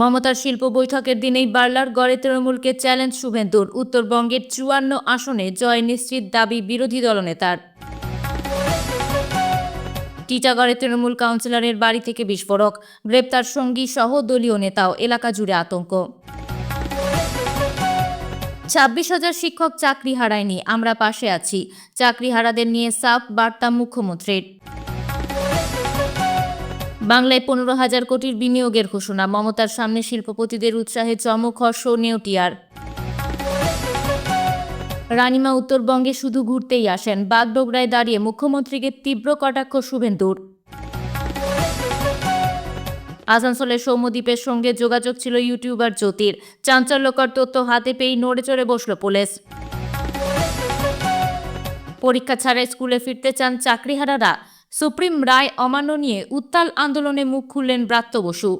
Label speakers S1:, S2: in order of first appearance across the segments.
S1: মমতার শিল্প বৈঠকের দিনেই বার্লার গড়ে তৃণমূলকে চ্যালেঞ্জ শুভেন্দুর। উত্তরবঙ্গের চুয়ান্ন আসনে জয় নিশ্চিত দাবি বিরোধী দলনেতার। টিটাগড়ে তৃণমূল কাউন্সিলরের বাড়ি থেকে বিস্ফোরক। গ্রেপ্তার সঙ্গী সহ দলীয় নেতাও এলাকা জুড়ে আতঙ্ক। ছাব্বিশ হাজার শিক্ষক চাকরি হারায়নি, আমরা পাশে আছি। চাকরি হারাদের নিয়ে সাফ বার্তা মুখ্যমন্ত্রীর। বাংলায় পনেরো হাজার কোটির বিনিয়োগের ঘোষণা, মমতার সামনে শিল্পপতিদের উৎসাহে চমক হর্ষ নেউটিয়ার রানিমা উত্তরবঙ্গে শুধু ঘুরতেই আসেন, বাগডোগরায় দাঁড়িয়ে মুখ্যমন্ত্রীকে তীব্র কটাক্ষ শুভেন্দুর। আসানসোলের সৌম্যদ্বীপের সঙ্গে যোগাযোগ ছিল ইউটিউবার জ্যোতির, চাঞ্চল্যকর তথ্য হাতে পেয়েই নড়ে চড়ে বসল পুলিশ। পরীক্ষা ছাড়াই স্কুলে ফিরতে চান চাকরিহারারা সুপ্রিম রায় অমান্য নিয়ে উত্তাল আন্দোলনে মুখ খুললেন ব্রাত্য বসু।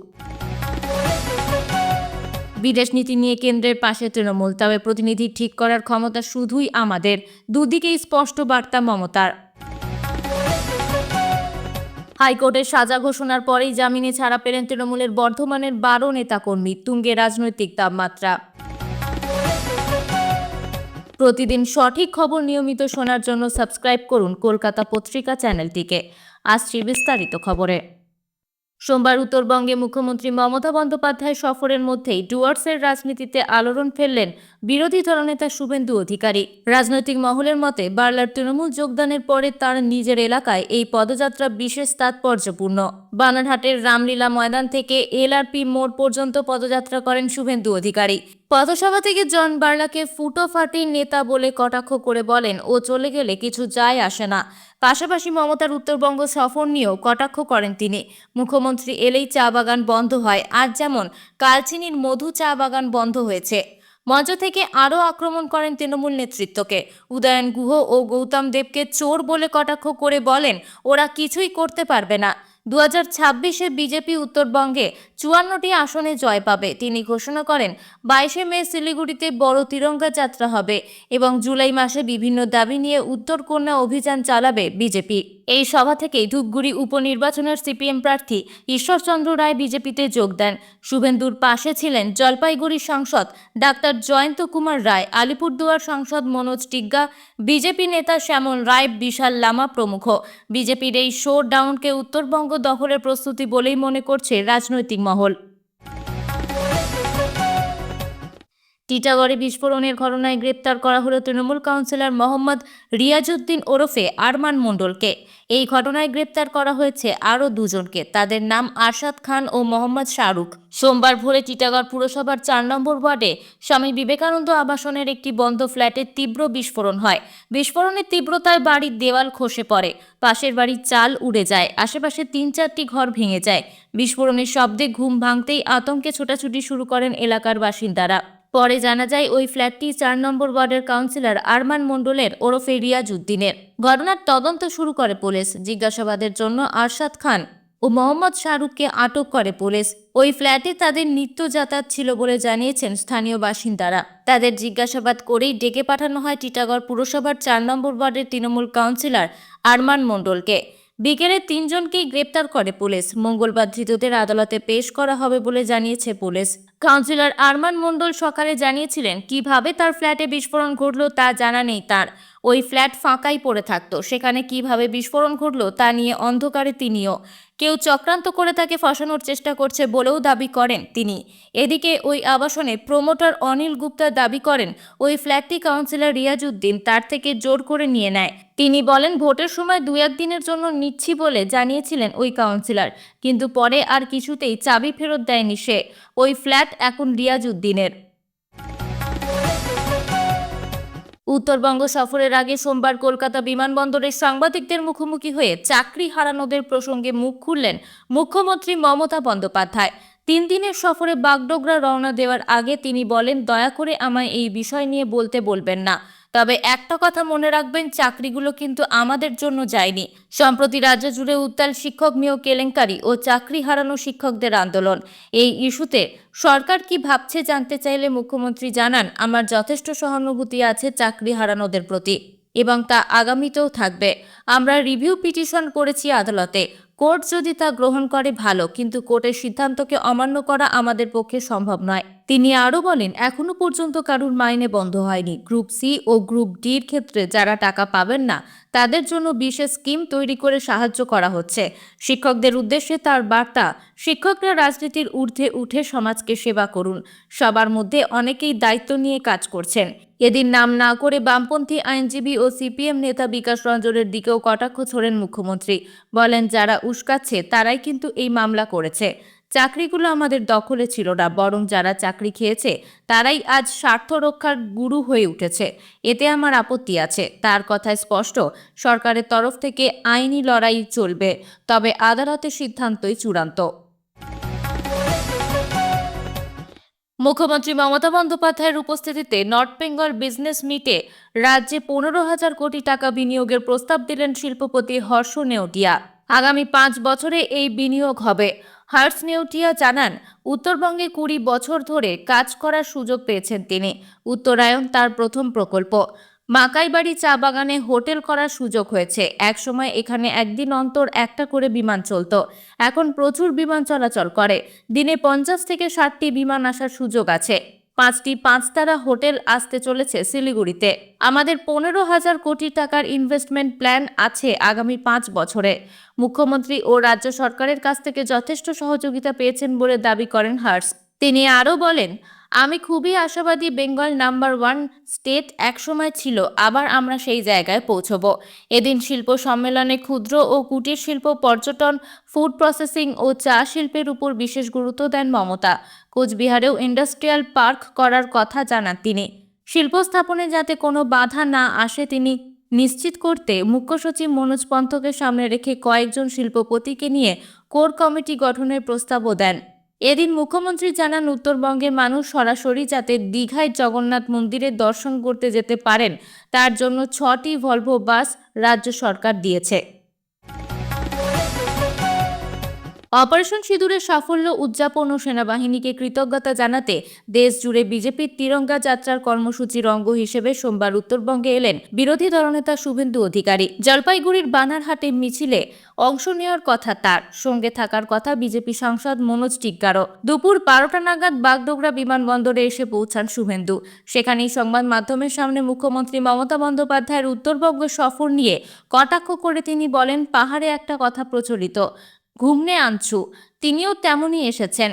S1: বিদেশ নীতি নিয়ে কেন্দ্রের পাশে তৃণমূল, তবে প্রতিনিধি ঠিক করার ক্ষমতা শুধুই আমাদের। দুদিকেই স্পষ্ট বার্তা মমতার। হাইকোর্টের সাজা ঘোষণার পরেই জামিনে ছাড়া পেলেন তৃণমূলের বর্ধমানের বারো নেতাকর্মী, তুঙ্গে রাজনৈতিক তাপমাত্রা। প্রতিদিন সঠিক খবর নিয়মিত শোনার জন্য সাবস্ক্রাইব করুন কলকাতা পত্রিকা চ্যানেলটিকে। আসছি বিস্তারিত খবরে। সোমবার উত্তরবঙ্গে মুখ্যমন্ত্রী মমতা বন্দ্যোপাধ্যায় সফরের মধ্যেই ডুয়ার্সের রাজনীতিতে আলোড়ন ফেললেন বিরোধী দলনেতা শুভেন্দু অধিকারী। রাজনৈতিক মহলের মতে, বার্লার তৃণমূল যোগদানের পরে তার নিজের এলাকায় এই পদযাত্রা বিশেষ তাৎপর্যপূর্ণ। বানারহাটের রামলীলা ময়দান থেকে এলআরপি মোড় পর্যন্ত পদযাত্রা করেন শুভেন্দু অধিকারী। পথসভা থেকে জন বার্লাকে ফুটো ফাটি নেতা বলে কটাক্ষ করে বলেন, ও চলে গেলে কিছু যায় আসে না। পাশাপাশি মমতার উত্তরবঙ্গ সফর নিয়েও কটাক্ষ করেন তিনি। মুখ্যমন্ত্রী এলেই চা বাগান বন্ধ হয়, আর যেমন কালচিনির মধু চা বাগান বন্ধ হয়েছে। মঞ্চ থেকে আরও আক্রমণ করেন তৃণমূল নেতৃত্বকে। উদয়ন গুহ ও গৌতম দেবকে চোর বলে কটাক্ষ করে বলেন, ওরা কিছুই করতে পারবে না। দু হাজার ছাব্বিশে বিজেপি উত্তরবঙ্গে চুয়ান্নটি আসনে জয় পাবে। তিনি ঘোষণা করেন, বাইশে মে শিলিগুড়িতে বড় তিরঙ্গা যাত্রা হবে এবং জুলাই মাসে বিভিন্ন দাবি নিয়ে উত্তরকন্যা অভিযান চালাবে বিজেপি। এই সভা থেকেই ধূপগুড়ি উপনির্বাচনের সিপিএম প্রার্থী ঈশ্বরচন্দ্র রায় বিজেপিতে যোগ দেন। শুভেন্দুর পাশে ছিলেন জলপাইগুড়ি সাংসদ ডাক্তার জয়ন্ত কুমার রায়, আলিপুরদুয়ার সাংসদ মনোজ টিগ্গা, বিজেপি নেতা শ্যামল রায়, বিশাল লামা প্রমুখ। বিজেপির এই শো ডাউনকে উত্তরবঙ্গ দখলের প্রস্তুতি বলেই মনে করছে রাজনৈতিক মহল। টিটাগড়ে বিস্ফোরণের ঘটনায় গ্রেপ্তার করা হলো তৃণমূল কাউন্সিলর মোহাম্মদ রিয়াজউদ্দিন ওরফে আরমান মণ্ডলকে। এই ঘটনায় গ্রেপ্তার করা হয়েছে আরও দুজনকে। তাদের নাম আরশাদ খান ও মোহাম্মদ শাহরুখ। সোমবার ভোরে টিটাগড় পুরসভার চার নম্বর ওয়ার্ডে স্বামী বিবেকানন্দ আবাসনের একটি বন্ধ ফ্ল্যাটে তীব্র বিস্ফোরণ হয়। বিস্ফোরণের তীব্রতায় বাড়ির দেওয়াল খসে পড়ে। পাশের বাড়ির চাল উড়ে যায়। আশেপাশে তিন চারটি ঘর ভেঙে যায়। বিস্ফোরণের শব্দে ঘুম ভাঙতেই আতঙ্কে ছোটাছুটি শুরু করেন এলাকার বাসিন্দারা। পরে জানা যায়, ওই ফ্ল্যাটটি চার নম্বর ওয়ার্ডের কাউন্সিলর আরমান মণ্ডলের ওরফে রিয়াজউদ্দিনের। ঘটনার তদন্ত শুরু করে পুলিশ। জিজ্ঞাসাবাদের জন্য আরশাদ খান ও মোহাম্মদ শাহরুখকে আটক করে পুলিশ। ওই ফ্ল্যাটে তাদের নিত্য যাতায়াত ছিল বলে জানিয়েছেন স্থানীয় বাসিন্দারা। তাদের জিজ্ঞাসাবাদ করেই ডেকে পাঠানো হয় টিটাগড় পুরসভার চার নম্বর ওয়ার্ডের তৃণমূল কাউন্সিলর আরমান মণ্ডলকে। বিকেলে তিনজনকেই গ্রেপ্তার করে পুলিশ। মঙ্গলবার ধৃতদের আদালতে পেশ করা হবে বলে জানিয়েছে পুলিশ। কাউন্সিলর আরমান মণ্ডল সকালে জানিয়েছিলেন কীভাবে তার ফ্ল্যাটে বিস্ফোরণ ঘটল তা জানা নেই তার। ওই ফ্ল্যাট ফাঁকাই পড়ে থাকত। সেখানে কীভাবে বিস্ফোরণ ঘটল তা নিয়ে অন্ধকারে তিনিও। কেউ চক্রান্ত করে তাকে ফাঁসানোর চেষ্টা করছে বলেও দাবি করেন তিনি। এদিকে ওই আবাসনে প্রমোটার অনিল গুপ্তা দাবি করেন, ওই ফ্ল্যাটটি কাউন্সিলর রিয়াজউদ্দিন তার থেকে জোর করে নিয়ে নেয়। তিনি বলেন, ভোটের সময় দু একদিনের জন্য নিচ্ছি বলে জানিয়েছিলেন ওই কাউন্সিলর, কিন্তু পরে আর কিছুতেই চাবি ফেরত দেয়নি সে। ওই ফ্ল্যাট এখন রিয়াজউদ্দিনের। উত্তরবঙ্গ সফরের আগে সোমবার কলকাতা বিমানবন্দরে সাংবাদিকদের মুখোমুখি হয়ে চাকরি হারানোদের প্রসঙ্গে মুখ খুললেন মুখ্যমন্ত্রী মমতা বন্দ্যোপাধ্যায়। তিন দিনের সফরে বাগডোগরা রওনা দেওয়ার আগে তিনি বলেন, দয়া করে আমায় এই বিষয় নিয়ে বলতে বলবেন না। তবে একটা কথা মনে রাখবেন, চাকরিগুলো কিন্তু আমাদের জন্য যায়নি। সম্প্রতি রাজ্য জুড়ে উত্তাল শিক্ষক নিয়োগ কেলেঙ্কারি ও চাকরি হারানো শিক্ষকদের আন্দোলন। এই ইস্যুতে সরকার কি ভাবছে জানতে চাইলে মুখ্যমন্ত্রী জানান, আমার যথেষ্ট সহানুভূতি আছে চাকরি হারানোদের প্রতি এবং তা আগামীতেও থাকবে। আমরা রিভিউ পিটিশন করেছি আদালতে। কোর্ট যদি তা গ্রহণ করে, ভালো। কিন্তু কোর্টের সিদ্ধান্তকে অমান্য করা আমাদের পক্ষে সম্ভব নয়। তিনি আরও বলেন, এখনও পর্যন্ত কারুর মাইনে বন্ধ হয়নি। গ্রুপ সি ও গ্রুপ ডির ক্ষেত্রে যারা টাকা পাবেন না তাদের জন্য বিশেষ স্কিম তৈরি করে সাহায্য করা হচ্ছে। শিক্ষকদের উদ্দেশ্যে তার বার্তা, শিক্ষকরা রাজনীতির ঊর্ধ্বে উঠে সমাজকে সেবা করুন। সবার মধ্যে অনেকেই দায়িত্ব নিয়ে কাজ করছেন। এদিন নাম না করে বামপন্থী আইনজীবী ও সিপিএম নেতা বিকাশ রঞ্জনের দিকেও কটাক্ষ ছোড়েন মুখ্যমন্ত্রী। বলেন, যারা উস্কাচ্ছে, তারাই কিন্তু এই মামলা করেছে। চাকরিগুলো আমাদের দখলে ছিল না, বরং যারা চাকরি খেয়েছে, তারাই আজ স্বার্থ রক্ষার গুরু হয়ে উঠেছে। এতে আমার আপত্তি আছে। তার কথায় স্পষ্ট, সরকারের তরফ থেকে আইনি লড়াই চলবে, তবে আদালতের সিদ্ধান্তই চূড়ান্ত। মুখ্যমন্ত্রী মমতা বন্দ্যোপাধ্যায়ের উপস্থিতিতে নর্থ বেঙ্গল বিজনেস মিটে রাজ্যে পনেরো হাজার কোটি টাকা বিনিয়োগের প্রস্তাব দিলেন শিল্পপতি হর্ষ নেওটিয়া। আগামী পাঁচ বছরে এই বিনিয়োগ হবে। হার্স নেউটিয়া জানান, উত্তরবঙ্গে কুড়ি বছর ধরে কাজ করার সুযোগ পেয়েছেন তিনি। উত্তরায়ণ তার প্রথম প্রকল্প। মাকাইবাড়ি চা বাগানে হোটেল করার সুযোগ হয়েছে। একসময় এখানে একদিন অন্তর একটা করে বিমান চলত। এখন প্রচুর বিমান চলাচল করে। দিনে পঞ্চাশ থেকে ষাটটি বিমান আসার সুযোগ আছে। পাঁচটি পাঁচতারা হোটেল আসতে চলেছে শিলিগুড়িতে। আমাদের পনেরো হাজার কোটি টাকার ইনভেস্টমেন্ট প্ল্যান আছে আগামী পাঁচ বছরে। মুখ্যমন্ত্রী ও রাজ্য সরকারের কাছ থেকে যথেষ্ট সহযোগিতা পেয়েছেন বলে দাবি করেন হার্স। তিনি আরও বলেন, আমি খুবই আশাবাদী বেঙ্গল নাম্বার ওয়ান স্টেট একসময় ছিল, আবার আমরা সেই জায়গায় পৌঁছব। এদিন শিল্প সম্মেলনে ক্ষুদ্র ও কুটির শিল্প, পর্যটন ফুড প্রসেসিং ও চা শিল্পের উপর বিশেষ গুরুত্ব দেন মমতা। কোচবিহারেও ইন্ডাস্ট্রিয়াল পার্ক করার কথা জানান তিনি। শিল্প স্থাপনে যাতে কোনো বাধা না আসে তিনি নিশ্চিত করতে মুখ্য সচিব মনোজ পন্থকে সামনে রেখে কয়েকজন শিল্পপতিকে নিয়ে কোর কমিটি গঠনের প্রস্তাবও দেন। এদিন মুখ্যমন্ত্রী জানান, উত্তরবঙ্গের মানুষ সরাসরি যাতে দীঘায় জগন্নাথ মন্দিরের দর্শন করতে যেতে পারেন, তার জন্য ছটি ভলভো বাস রাজ্য সরকার দিয়েছে। অপারেশন সিঁদুরের সাফল্য উদযাপন ও সেনাবাহিনীকে কৃতজ্ঞতা জানাতে দেশ জুড়ে বিজেপির তিরঙ্গা যাত্রার কর্মসূচির অঙ্গ হিসেবে সোমবার উত্তরবঙ্গে এলেন বিরোধী দলনেতা শুভেন্দু অধিকারী। জলপাইগুড়ির বানারহাটে মিছিলে অংশ নেওয়ার কথা তার। সঙ্গে থাকার কথা বিজেপি সাংসদ মনোজ টিগ্গারও। দুপুর বারোটা নাগাদ বাগডোগরা বিমানবন্দরে এসে পৌঁছান শুভেন্দু। সেখানেই সংবাদ মাধ্যমের সামনে মুখ্যমন্ত্রী মমতা বন্দ্যোপাধ্যায়ের উত্তরবঙ্গ সফর নিয়ে কটাক্ষ করে তিনি বলেন, পাহাড়ে একটা কথা প্রচলিত। ঘুমনে আনছু। তিনিও তেমনই এসেছেন।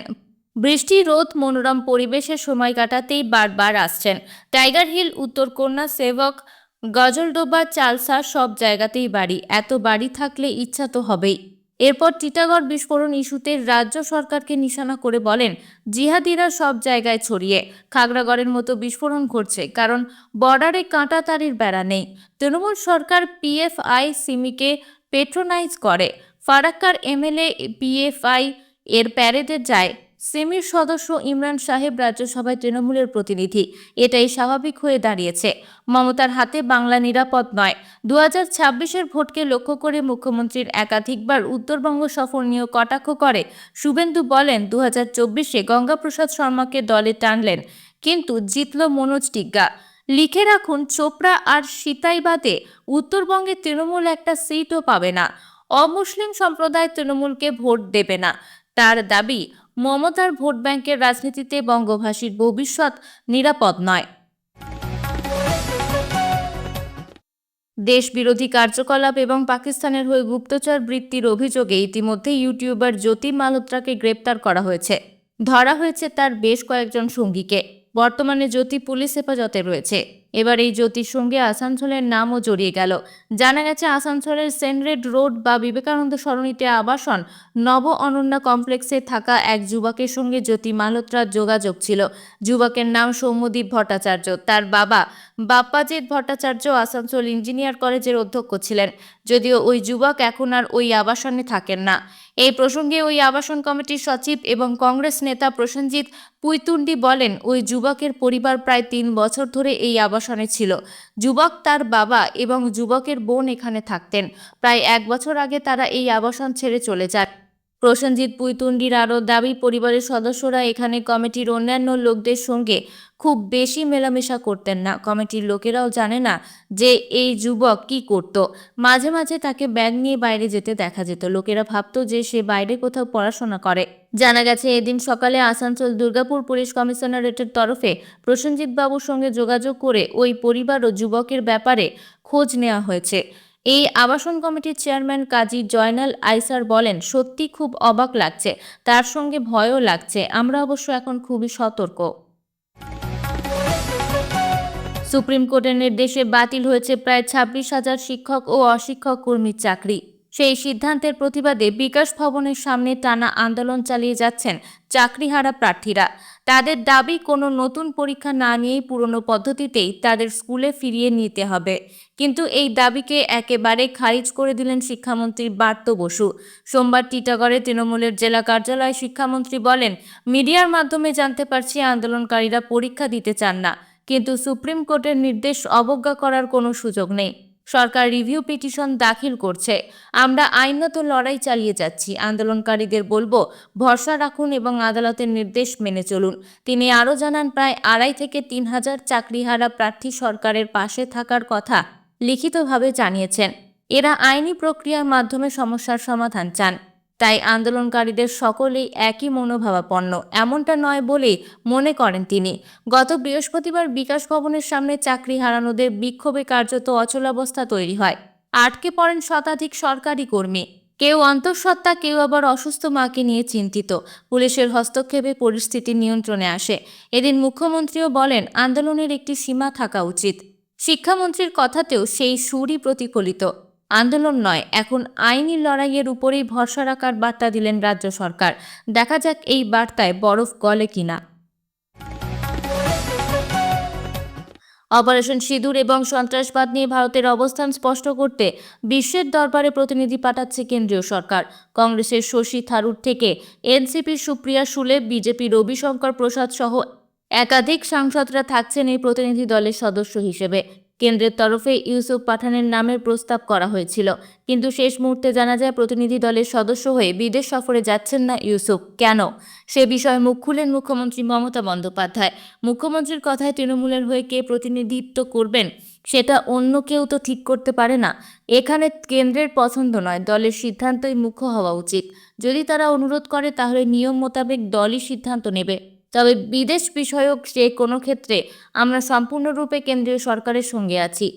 S1: বৃষ্টি, রোদ, মনোরম পরিবেশে সময় কাটাতেই বারবার আসছেন। টাইগার হিল উত্তরকন্যা সেবক, গজলডোবা, চালসা সব জায়গাতেই বাড়ি। এত বাড়ি থাকলে ইচ্ছা তো হবেই। এরপর টিটাগড় বিস্ফোরণ ইস্যুতে রাজ্য সরকারকে নিশানা করে বলেন, জিহাদিরা সব জায়গায় ছড়িয়ে, খাগড়াগড়ের মতো বিস্ফোরণ ঘটছে, কারণ বর্ডারে কাঁটাতারির বেড়া নেই। তৃণমূল সরকার পিএফআই, সিমিকে পেট্রোনাইজ করে। ফারাক্কার এমএলএ বিএফআই এর প্যারেডে যায় সেমির সদস্য ইমরান সাহেব রাজ্যসভায় তৃণমূলের প্রতিনিধি। এটাই স্বাভাবিক হয়ে দাঁড়িয়েছে। মমতার হাতে বাংলা নিরাপদ নয়। দু হাজার ছাব্বিশের ভোটকে লক্ষ্য করে মুখ্যমন্ত্রীর একাধিকবার উত্তরবঙ্গ সফর নিয়েও কটাক্ষ করে। শুভেন্দু বলেন দু হাজার চব্বিশে গঙ্গাপ্রসাদ শর্মাকে দলে টানলেন, কিন্তু জিতল মনোজ টিগ্গা। লিখে রাখুন, চোপড়া আর সিতাইবাদে উত্তরবঙ্গে তৃণমূল একটা সিটও পাবে না। অমুসলিম সম্প্রদায় তৃণমূলকে ভোট দেবে না। তার দাবি, মমতার ভোট ব্যাংকের রাজনীতিতে বঙ্গভাষীর ভবিষ্যৎ নিরাপদ নয়। দেশ বিরোধী কার্যকলাপ এবং পাকিস্তানের হয়ে গুপ্তচর বৃত্তির অভিযোগে ইতিমধ্যে ইউটিউবার জ্যোতি মালহোত্রাকে গ্রেপ্তার করা হয়েছে। ধরা হয়েছে তার বেশ কয়েকজন সঙ্গীকে। বর্তমানে জ্যোতি পুলিশ হেফাজতে রয়েছে। এবার এই জ্যোতির সঙ্গে আসানসোলের নামও জড়িয়ে গেল। জানা গেছে, আসানসোলের সেনরেড রোড বা বিবেকানন্দ সরণিতে আবাসন নব অনন্যা কমপ্লেক্সে থাকা এক যুবকের সঙ্গে জ্যোতি মালহোত্রার যোগাযোগ ছিল। যুবকের নাম সৌম্যদীপ ভট্টাচার্য। তার বাবা বাপ্পাজিৎ ভট্টাচার্য আসানসোল ইঞ্জিনিয়ার কলেজের অধ্যক্ষ ছিলেন। যদিও ওই যুবক এখন আর ওই আবাসনে থাকেন না। এই প্রসঙ্গে ওই আবাসন কমিটির সচিব এবং কংগ্রেস নেতা প্রসেনজিৎ পুইতুন্ডি বলেন, ওই যুবকের পরিবার প্রায় তিন বছর ধরে এই আবাসনে ছিল। যুবক তার বাবা এবং যুবকের বোন এখানে থাকতেন। প্রায় এক বছর আগে তারা এই আবাসন ছেড়ে চলে যায় প্রসেনজিৎ পুইতুন্ডির আরও দাবি, পরিবারের সদস্যরা এখানে কমিটির অন্যান্য লোকদের সঙ্গে খুব বেশি মেলামেশা করতেন না। কমিটির লোকেরাও জানে না যে এই যুবক কি করত। মাঝে মাঝে তাকে ব্যাগ নিয়ে বাইরে যেতে দেখা যেত। লোকেরা ভাবতো যে সে বাইরে কোথাও পড়াশোনা করে। জানা গেছে, এদিন সকালে আসানসোল দুর্গাপুর পুলিশ কমিশনারেটের তরফে প্রসেনজিৎ বাবুর সঙ্গে যোগাযোগ করে ওই পরিবার ও যুবকের ব্যাপারে খোঁজ নেওয়া হয়েছে। এই আবাসন কমিটির চেয়ারম্যান কাজী জয়নাল আইসার বলেন, সত্যি খুব অবাক লাগছে। তার সঙ্গে ভয়ও লাগছে। আমরা অবশ্য এখন খুবই সতর্ক। সুপ্রিম কোর্টের নির্দেশে বাতিল হয়েছে প্রায় ছাব্বিশ হাজার শিক্ষক ও অশিক্ষক কর্মীর চাকরি। সেই সিদ্ধান্তের প্রতিবাদে বিকাশ ভবনের সামনে টানা আন্দোলন চালিয়ে যাচ্ছেন চাকরিহারা প্রার্থীরা। তাদের দাবি কোনো নতুন পরীক্ষা না নিয়েই পুরনো পদ্ধতিতেই তাদের স্কুলে ফিরিয়ে নিতে হবে। কিন্তু এই দাবিকে একেবারে খারিজ করে দিলেন শিক্ষামন্ত্রী বার্ত বসু। সোমবার টিটাগড়ে তৃণমূলের জেলা কার্যালয়ে শিক্ষামন্ত্রী বলেন, মিডিয়ার মাধ্যমে জানতে পারছি আন্দোলনকারীরা পরীক্ষা দিতে চান না, কিন্তু সুপ্রিম কোর্টের নির্দেশ অবজ্ঞা করার কোনো সুযোগ নেই। সরকার রিভিউ পিটিশন দাখিল করছে। আমরা আইনত লড়াই চালিয়ে যাচ্ছি। আন্দোলনকারীদের বলব, ভরসা রাখুন এবং আদালতের নির্দেশ মেনে চলুন। তিনি আরও জানান, প্রায় আড়াই থেকে তিন হাজার চাকরিহারা প্রার্থী সরকারের পাশে থাকার কথা লিখিতভাবে জানিয়েছেন। এরা আইনি প্রক্রিয়ার মাধ্যমে সমস্যার সমাধান চান। তাই আন্দোলনকারীদের সকলেই একই মনোভাবাপন্ন। এমনটা নয় বলেই মনে করেন তিনি। গত বৃহস্পতিবার বিকাশ ভবনের সামনে চাকরি হারানোদের বিক্ষোভে কার্যত অচলাবস্থা তৈরি হয়। আটকে পড়েন শতাধিক সরকারি কর্মী। কেউ অন্তঃসত্ত্বা, কেউ আবার অসুস্থ মাকে নিয়ে চিন্তিত। পুলিশের হস্তক্ষেপে পরিস্থিতি নিয়ন্ত্রণে আসে। এদিন মুখ্যমন্ত্রীও বলেন, আন্দোলনের একটি সীমা থাকা উচিত। শিক্ষামন্ত্রীর কথাতেও সেই সুরই প্রতিফলিত। আন্দোলন নয়, এখন আইনি লড়াইয়ের উপরেই ভরসা রাখার বার্তা দিলেন রাজ্য সরকার। দেখা যাক এই বার্তায় বরফ গলে কিনা। অপারেশন সিঁদুর এবং সন্ত্রাসবাদ নিয়ে ভারতের অবস্থান স্পষ্ট করতে বিশ্বের দরবারে প্রতিনিধি পাঠাচ্ছে কেন্দ্রীয় সরকার। কংগ্রেসের শশী থারুর থেকে এনসিপির সুপ্রিয়া সুলে বিজেপি রবিশঙ্কর প্রসাদ সহ একাধিক সাংসদরা থাকছেন এই প্রতিনিধি দলের সদস্য হিসেবে। কেন্দ্রের তরফে ইউসুফ পাঠানের নামের প্রস্তাব করা হয়েছিল। কিন্তু শেষ মুহূর্তে জানা যায়, প্রতিনিধি দলের সদস্য হয়ে বিদেশ সফরে যাচ্ছেন না ইউসুফ। কেন? সে বিষয়ে মুখ খুলেন মুখ্যমন্ত্রী মমতা বন্দ্যোপাধ্যায়। মুখ্যমন্ত্রীর কথায় তৃণমূলের হয়ে কে প্রতিনিধিত্ব করবেন, সেটা অন্য কেউ তো ঠিক করতে পারে না। এখানে কেন্দ্রের পছন্দ নয়, দলের সিদ্ধান্তই মুখ্য হওয়া উচিত। যদি তারা অনুরোধ করে, তাহলে নিয়ম মোতাবেক দলই সিদ্ধান্ত নেবে। তবে বিদেশ বিষয়ক যে কোনো ক্ষেত্রে আমরা সম্পূর্ণরূপে কেন্দ্রীয় সরকারের সঙ্গে আছি।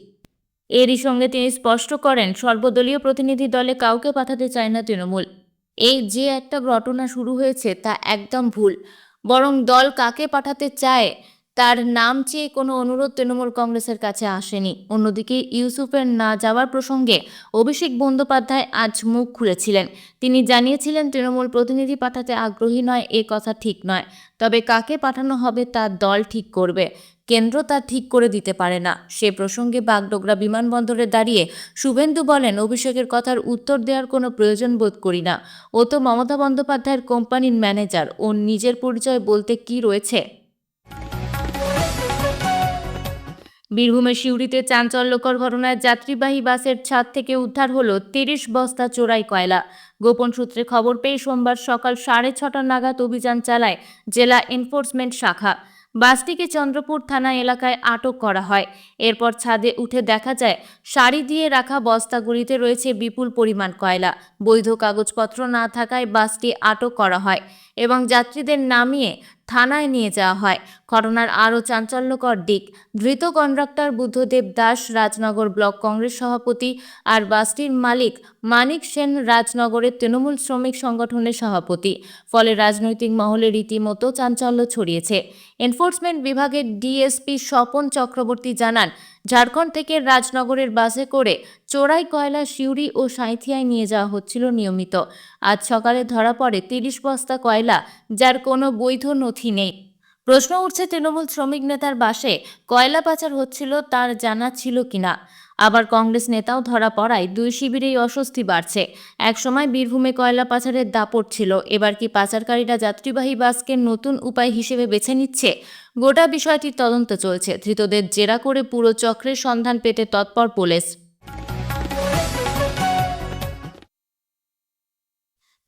S1: এরই সঙ্গে তিনি স্পষ্ট করেন, সর্বদলীয় প্রতিনিধি দলে কাউকে পাঠাতে চায় না তৃণমূল। এই যে একটা ঘটনা শুরু হয়েছে তা একদম ভুল। বরং দল কাকে পাঠাতে চায় তার নাম চেয়ে কোনো অনুরোধ তৃণমূল কংগ্রেসের কাছে আসেনি। অন্যদিকে ইউসুফের না যাওয়ার প্রসঙ্গে অভিষেক বন্দ্যোপাধ্যায় আজ মুখ খুলেছিলেন। তিনি জানিয়েছিলেন, তৃণমূল প্রতিনিধি পাঠাতে আগ্রহী নয়, এ কথা ঠিক নয়। তবে কাকে পাঠানো হবে তা দল ঠিক করবে। কেন্দ্র তা ঠিক করে দিতে পারে না। সে প্রসঙ্গে বাগডোগরা বিমানবন্দরে দাঁড়িয়ে শুভেন্দু বলেন, অভিষেকের কথার উত্তর দেওয়ার কোনো প্রয়োজন বোধ করি না। ও তো মমতা বন্দ্যোপাধ্যায়ের কোম্পানির ম্যানেজার। ও নিজের পরিচয় বলতে কি রয়েছে? বীরভূমের সিউড়িতে চাঞ্চল্যকর ঘটনায় যাত্রীবাহী বাসের ছাদ থেকে উদ্ধার হলো তিরিশ বস্তা চোরাই কয়লা। গোপন সূত্রে খবর পেয়ে সোমবার সকাল সাড়ে ছটা নাগাদ অভিযান চালায় জেলা এনফোর্সমেন্ট শাখা। বাসটিকে চন্দ্রপুর থানা এলাকায় আটক করা হয়। এরপর ছাদে উঠে দেখা যায়, সারি দিয়ে রাখা বস্তাগুলিতে রয়েছে বিপুল পরিমাণ কয়লা। বৈধ কাগজপত্র না থাকায় বাসটি আটক করা হয় এবং যাত্রীদের নামিয়ে থানায় নিয়ে যাওয়া হয়। ঘটনার আরও চাঞ্চল্যকর দিক। ধৃত কন্ডাক্টর বুদ্ধদেব দাস, রাজনগর ব্লক কংগ্রেস সভাপতি আর বাসটির মালিক মানিক সেন রাজনগরের তৃণমূল শ্রমিক সংগঠনের সভাপতি। ফলে রাজনৈতিক মহলে রীতিমতো চাঞ্চল্য ছড়িয়েছে। এনফোর্সমেন্ট বিভাগের ডিএসপি স্বপন চক্রবর্তী জানান, ঝাড়খণ্ড থেকে রাজনগরের বাসে করে চোরাই কয়লা, সিউড়ি ও সাঁইথিয়ায় নিয়ে যাওয়া হচ্ছিল নিয়মিত। আজ সকালে ধরা পড়ে তিরিশ বস্তা কয়লা, যার কোনো বৈধ নথি নেই। প্রশ্ন উঠছে তৃণমূল শ্রমিক নেতার বাসে কয়লা পাচার হচ্ছিল তার জানা ছিল কিনা। আবার কংগ্রেস নেতাও ধরা পড়ায় দুই শিবিরেই অস্বস্তি বাড়ছে। একসময় বীরভূমে কয়লা পাচারের দাপট ছিল, এবার কি পাচারকারীরা যাত্রীবাহী বাসকে নতুন উপায় হিসেবে বেছে নিচ্ছে? গোটা বিষয়টির তদন্ত চলছে। ধৃতদের জেরা করে পুরো চক্রের সন্ধান পেতে তৎপর পুলিশ।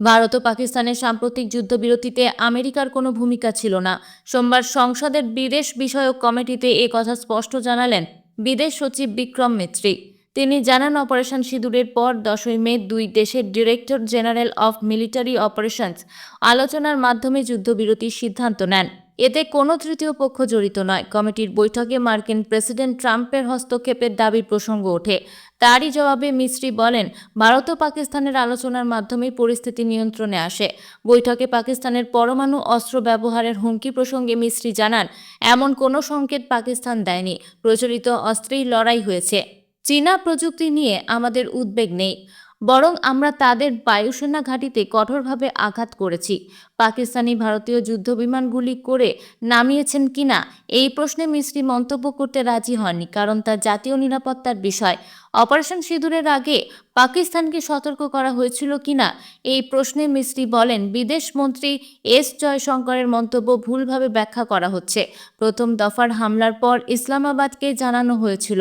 S1: ভারত ও পাকিস্তানের সাম্প্রতিক যুদ্ধবিরতিতে আমেরিকার কোনো ভূমিকা ছিল না। সোমবার সংসদের বিদেশ বিষয়ক কমিটিতে এ কথা স্পষ্ট জানালেন বিদেশ সচিব বিক্রম মিত্রি। তিনি জানান, অপারেশন সিঁদুরের পর দশই মে দুই দেশের director general of military operations আলোচনার মাধ্যমে যুদ্ধবিরতির সিদ্ধান্ত নেন। এতে কোনো তৃতীয় পক্ষ জড়িত নয়। কমিটির বৈঠকে মার্কিন প্রেসিডেন্ট ট্রাম্পের হস্তক্ষেপের দাবির প্রসঙ্গ ওঠে। তারই জবাবে মিস্ত্রি বলেন, ভারত ও পাকিস্তানের আলোচনার মাধ্যমে পরিস্থিতি নিয়ন্ত্রণে আসে। বৈঠকে পাকিস্তানের পরমাণু অস্ত্র ব্যবহারের হুমকি প্রসঙ্গে মিস্ত্রি জানান, এমন কোনো সংকেত পাকিস্তান দেয়নি। প্রচলিত অস্ত্রেই লড়াই হয়েছে। চীনা প্রযুক্তি নিয়ে আমাদের উদ্বেগ নেই। বরং আমরা তাদের বায়ুসেনা ঘাঁটিতে কঠোরভাবে আঘাত করেছি। পাকিস্তানি ভারতীয় যুদ্ধবিমানগুলি করে নামিয়েছেন কিনা? এই প্রশ্নে মিস্ত্রি মন্তব্য করতে রাজি হননি, কারণ তা জাতীয় নিরাপত্তার বিষয়। অপারেশন সিঁদুরের আগে পাকিস্তানকে সতর্ক করা হয়েছিল কিনা? এই প্রশ্নে মিস্ত্রি বলেন, বিদেশ মন্ত্রী এস জয়শঙ্করের মন্তব্য ভুলভাবে ব্যাখ্যা করা হচ্ছে। প্রথম দফার হামলার পর ইসলামাবাদকে জানানো হয়েছিল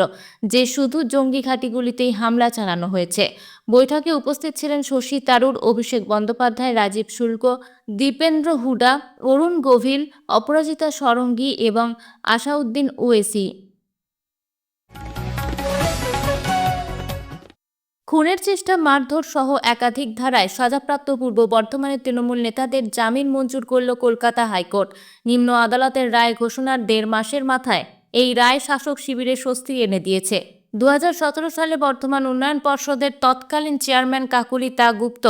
S1: যে শুধু জঙ্গি ঘাঁটিগুলিতেই হামলা চালানো হয়েছে। বৈঠকে উপস্থিত ছিলেন শশী তারুর, অভিষেক বন্দ্যোপাধ্যায়, রাজীব শুল্ক দীপেন্দ্র হুডা, অরুণ গভীল অপরাজিতা সরঙ্গী এবং আশাউদ্দিন ওয়েসি। খুনের চেষ্টা মারধর সহ একাধিক ধারায় সাজাপ্রাপ্ত পূর্ব বর্ধমানের তৃণমূল নেতাদের জামিন মঞ্জুর করল কলকাতা হাইকোর্ট। নিম্ন আদালতের রায় ঘোষণার দেড় মাসের মাথায় এই রায় শাসক শিবিরে স্বস্তি এনে দিয়েছে। দু হাজার সতেরো সালে বর্ধমান উন্নয়ন পর্ষদের তৎকালীন চেয়ারম্যান কাকুলিতা গুপ্ত,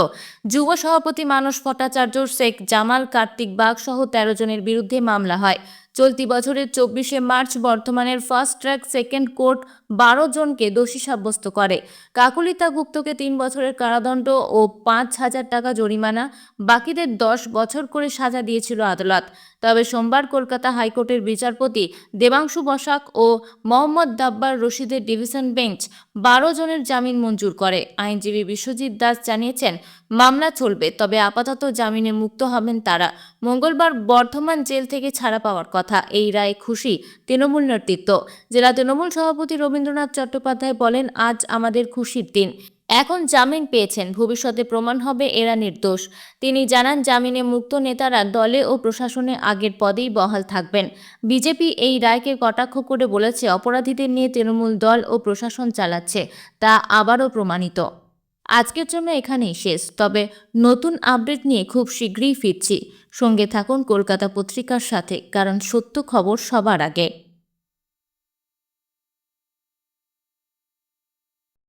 S1: যুব সভাপতি মানস ভট্টাচার্য, শেখ জামাল কার্তিক বাগ সহ তেরো জনের বিরুদ্ধে মামলা হয়। চলতি বছরের চব্বিশে মার্চ বর্ধমানের ফার্স্ট ট্র্যাক সেকেন্ড কোর্ট বারো জনকে দোষী সাব্যস্ত করে। কাকুলিতা গুপ্তকে তিন বছরের কারাদণ্ড ও পাঁচ হাজার টাকা জরিমানা, বাকিদের দশ বছর করে সাজা দিয়েছিল আদালত। তবে সোমবার কলকাতা হাইকোর্টের বিচারপতি দেবাংশু বসাক ও মোহাম্মদ দাব্বার রশিদের ডিভিশন বেঞ্চ বারো জনের জামিন মঞ্জুর করে। আইনজীবী বিশ্বজিৎ দাস জানিয়েছেন, মামলা চলবে, তবে আপাতত জামিনে মুক্ত হবেন তারা। মঙ্গলবার বর্ধমান জেল থেকে ছাড়া পাওয়ার কথা, এই রায়ে খুশি তৃণমূল নেতৃত্ব। জেলা তৃণমূল সভাপতি রবীন্দ্রনাথ চট্টোপাধ্যায় বলেন, আজ আমাদের খুশির দিন। এখন জামিন পেয়েছেন, ভবিষ্যতে প্রমাণ হবে এরা নির্দোষ। তিনি জানান, জামিনে মুক্ত নেতারা দলে ও প্রশাসনে আগের পদেই বহাল থাকবেন। বিজেপি এই রায়কে কটাক্ষ করে বলেছে, অপরাধীদের নিয়ে তৃণমূল দল ও প্রশাসন চালাচ্ছে, তা আবারও প্রমাণিত। আজকের জন্য এখানেই শেষ। তবে নতুন আপডেট নিয়ে খুব শীঘ্রই ফিরছি। সঙ্গে থাকুন কলকাতা পত্রিকার সাথে, কারণ সত্য খবর সবার আগে।